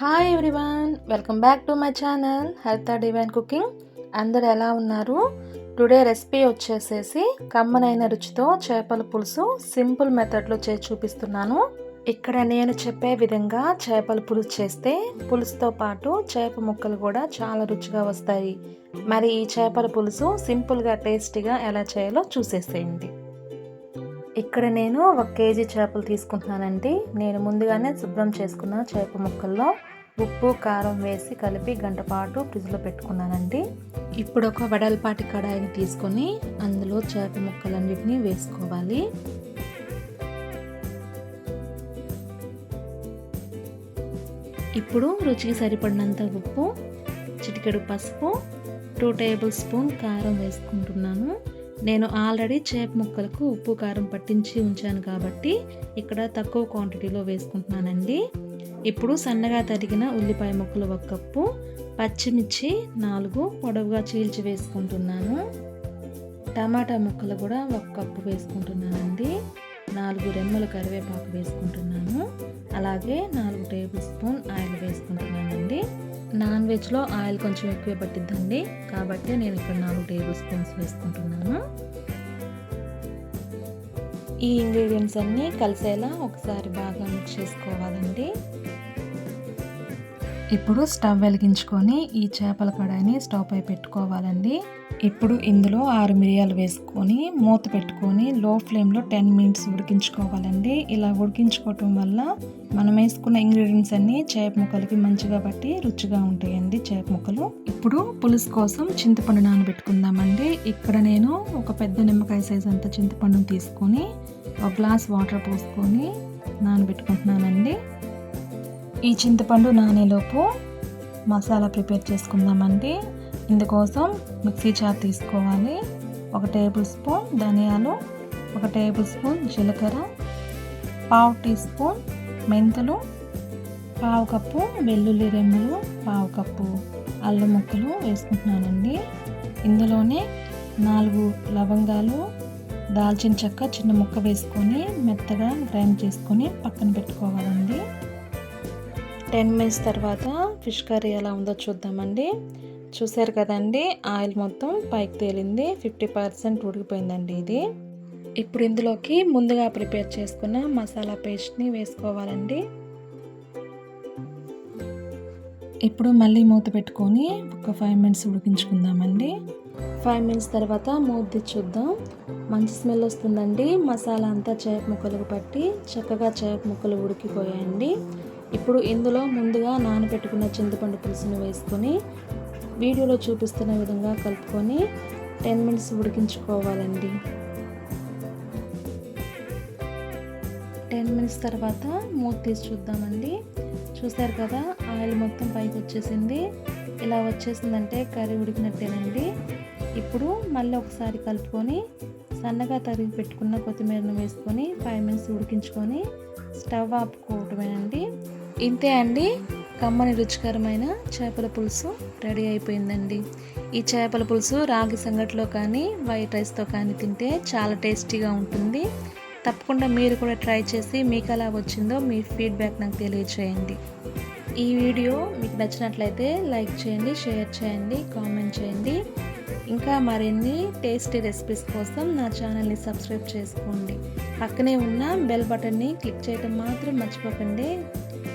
Hi everyone welcome back to my channel Haritha divine cooking అందరు ఎలా ఉన్నారు? Today recipe వచ్చేసేసి కమ్మనైన రుచితో చేపల పులుసు సింపుల్ మెథడ్లో చేసి చూపిస్తున్నాను. ఇక్కడ నేను చెప్పే విధంగా చేపల పులుసు చేస్తే పులుసుతో పాటు చేప ముక్కలు కూడా చాలా రుచిగా వస్తాయి. మరి ఈ చేపల పులుసు సింపుల్గా టేస్టీగా ఎలా చేయాలో చూసేసేయండి. ఇక్కడ నేను ఒక కేజీ చేపలు తీసుకుంటున్నానండి. నేను ముందుగానే శుభ్రం చేసుకున్న చేప ముక్కల్లో ఉప్పు కారం వేసి కలిపి గంట పాటు ఫ్రిడ్జ్లో పెట్టుకున్నానండి. ఇప్పుడు ఒక వెడల్పాటి కడాయిని తీసుకొని అందులో చేప ముక్కలన్నిటినీ వేసుకోవాలి. ఇప్పుడు రుచికి సరిపడినంత ఉప్పు చిటికెడు పసుపు టూ టేబుల్ స్పూన్ కారం వేసుకుంటున్నాను. నేను ఆల్రెడీ చేప ముక్కలకు ఉప్పు కారం పట్టించి ఉంచాను కాబట్టి ఇక్కడ తక్కువ క్వాంటిటీలో వేసుకుంటున్నానండి. ఇప్పుడు సన్నగా తరిగిన ఉల్లిపాయ ముక్కలు ఒక కప్పు పచ్చిమిర్చి నాలుగు పొడవుగా చీల్చి వేసుకుంటున్నాను. టమాటా ముక్కలు కూడా ఒక కప్పు వేసుకుంటున్నానండి. నాలుగు రెమ్మల కరివేపాకు వేసుకుంటున్నాను. అలాగే నాలుగు టేబుల్ స్పూన్ ఆయిల్ వేసుకుంటున్నానండి. నాన్ వెజ్లో ఆయిల్ కొంచెం ఎక్కువ పట్టిద్దండి. కాబట్టి నేను ఇక్కడ నాలుగు టేబుల్ స్పూన్స్ వేసుకుంటున్నాను. ఈ ఇంగ్రీడియంట్స్ అన్నీ కలిసేలా ఒకసారి బాగా మిక్స్ చేసుకోవాలండి. ఇప్పుడు స్టవ్ వెలిగించుకొని ఈ చేపల కడాయిని స్టవ్ పై పెట్టుకోవాలండి. ఇప్పుడు ఇందులో ఆరు మిరియాలు వేసుకొని మూత పెట్టుకొని లో ఫ్లేమ్లో టెన్ మినిట్స్ ఉడికించుకోవాలండి. ఇలా ఉడికించుకోవటం వల్ల మనం వేసుకున్న ఇంగ్రీడియంట్స్ అన్నీ చేప ముక్కలకి మంచిగా బట్టి రుచిగా ఉంటాయండి చేప ముక్కలు. ఇప్పుడు పులుసు కోసం చింతపండు నానబెట్టుకుందామండి. ఇక్కడ నేను ఒక పెద్ద నిమ్మకాయ సైజ్ అంత చింతపండుని తీసుకొని ఒక గ్లాస్ వాటర్ పోసుకొని నానబెట్టుకుంటున్నానండి. ఈ చింతపండు నానేలోపు మసాలా ప్రిపేర్ చేసుకుందామండి. ఇందుకోసం మిక్సీ చార్ తీసుకోవాలి. ఒక టేబుల్ స్పూన్ ధనియాలు ఒక టేబుల్ స్పూన్ జీలకర్ర పావు టీ స్పూన్ మెంతులు పావు కప్పు వెల్లుల్లి రెమ్మలు పావు కప్పు అల్లం ముక్కలు వేసుకుంటున్నానండి. ఇందులోనే నాలుగు లవంగాలు దాల్చిన చెక్క చిన్న ముక్క వేసుకొని మెత్తగా గ్రైండ్ చేసుకొని పక్కన పెట్టుకోవాలండి. టెన్ మినిట్స్ తర్వాత ఫిష్ కర్రీ ఎలా ఉందో చూద్దామండి. చూసారు కదండి ఆయిల్ మొత్తం పైకి తేలింది ఫిఫ్టీ పర్సెంట్ ఉడికిపోయిందండి ఇది. ఇప్పుడు ఇందులోకి ముందుగా ప్రిపేర్ చేసుకున్న మసాలా పేస్ట్ని వేసుకోవాలండి. ఇప్పుడు మళ్ళీ మూత పెట్టుకొని ఒక ఫైవ్ మినిట్స్ ఉడికించుకుందామండి. ఫైవ్ మినిట్స్ తర్వాత మూత చూద్దాం. మంచి స్మెల్ వస్తుందండి. మసాలా అంతా చేప ముక్కలకు పట్టి చక్కగా చేప ముక్కలు ఉడికిపోయాయండి. ఇప్పుడు ఇందులో ముందుగా నానబెట్టుకున్న చింతపండు పులుసును వేసుకొని వీడియోలో చూపిస్తున్న విధంగా కలుపుకొని టెన్ మినిట్స్ ఉడికించుకోవాలండి. టెన్ మినిట్స్ తర్వాత మూత తీసి చూద్దామండి. చూసారు కదా ఆయిల్ మొత్తం పైకి వచ్చేసింది. ఇలా వచ్చేసిందంటే కర్రీ ఉడికినట్టేనండి. ఇప్పుడు మళ్ళీ ఒకసారి కలుపుకొని సన్నగా తరిగి పెట్టుకున్న కొత్తిమీరను వేసుకొని ఫైవ్ మినిట్స్ ఉడికించుకొని స్టవ్ ఆపుకోవటమేనండి. ఇంతే అండి. కమ్మని రుచికరమైన చేపల పులుసు రెడీ అయిపోయిందండి. ఈ చేపల పులుసు రాగి సంగట్లో కానీ వైట్ రైస్తో కానీ తింటే చాలా టేస్టీగా ఉంటుంది. తప్పకుండా మీరు కూడా ట్రై చేసి మీకు ఎలా వచ్చిందో మీ ఫీడ్బ్యాక్ నాకు తెలియచేయండి. ఈ వీడియో మీకు నచ్చినట్లయితే లైక్ చేయండి షేర్ చేయండి కామెంట్ చేయండి. ఇంకా మరిన్ని టేస్టీ రెసిపీస్ కోసం నా ఛానల్ని సబ్స్క్రైబ్ చేసుకోండి. పక్కనే ఉన్న బెల్ బటన్ని క్లిక్ చేయడం మాత్రం మర్చిపోకండి.